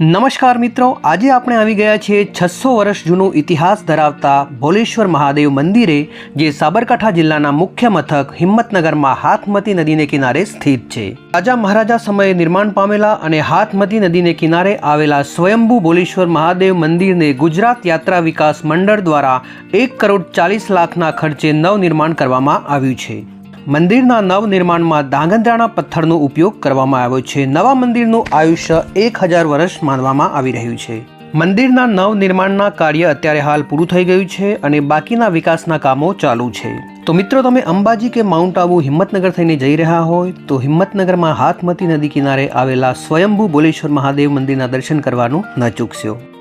નમસ્કાર મિત્રો, આજે આપણે આવી ગયા છીએ છસો વર્ષ જૂનું ઇતિહાસ ધરાવતા ભોલેશ્વર મહાદેવ મંદિરે, જે સાબરકાંઠા જિલ્લાના મુખ્ય મથક હિંમતનગરમાં હાથમતી નદીને કિનારે સ્થિત છે. રાજા મહારાજા સમયે નિર્માણ પામેલા અને હાથમતી નદીને કિનારે આવેલા સ્વયંભૂ ભોલેશ્વર મહાદેવ મંદિરને ગુજરાત યાત્રા વિકાસ મંડળ દ્વારા એક કરોડ ચાલીસ લાખના ખર્ચે નવનિર્માણ કરવામાં આવ્યું છે. મંદિરના નવનિર્માણમાં ધાંગધ્રાના પથ્થરનો ઉપયોગ કરવામાં આવ્યો છે. નવા મંદિરનું આયુષ્ય એક હજાર વર્ષ માનવામાં આવી રહ્યું છે. મંદિરના નવનિર્માણના કાર્ય અત્યારે હાલ પૂરું થઈ ગયું છે અને બાકીના વિકાસના કામો ચાલુ છે. તો મિત્રો, તમે અંબાજી કે માઉન્ટ આબુ હિંમતનગર થઈને જઈ રહ્યા હોય, તો હિંમતનગરમાં હાથમતી નદી કિનારે આવેલા સ્વયંભૂ બોલેશ્વર મહાદેવ મંદિરના દર્શન કરવાનું ન ચૂકશો.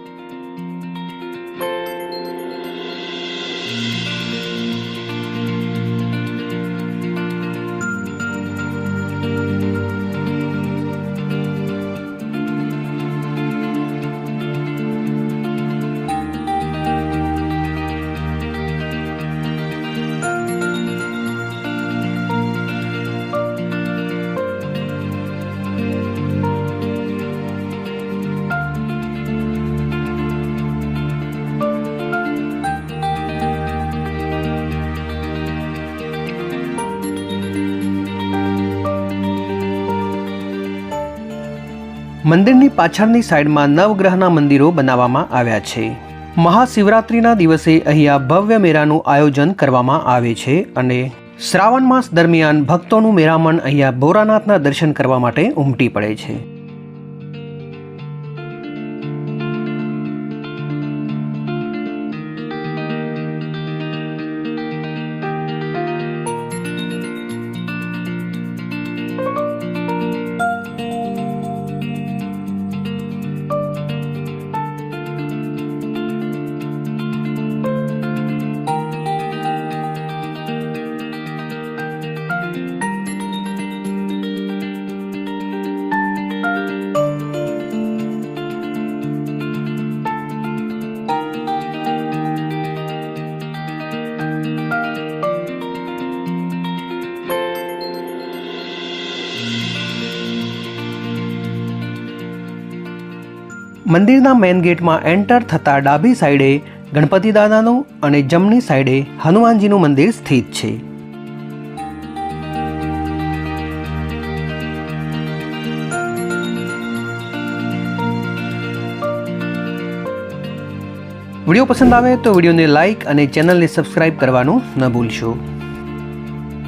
મંદિરની પાછળની સાઈડમાં નવગ્રહના મંદિરો બનાવવામાં આવ્યા છે. મહાશિવરાત્રિના દિવસે અહીંયા ભવ્ય મેળાનું આયોજન કરવામાં આવે છે અને શ્રાવણ માસ દરમિયાન ભક્તોનું મેરામણ અહીંયા ભોરાનાથના દર્શન કરવા માટે ઉમટી પડે છે. મંદિરના મેઇન ગેટમાં એન્ટર થતા ડાબી સાઈડે ગણપતિ દાદાનું અને જમણી સાઈડે હનુમાનજીનું મંદિર સ્થિત છે. વીડિયો પસંદ આવે તો વિડીયોને લાઇક અને ચેનલને સબસ્ક્રાઇબ કરવાનું ન ભૂલશો.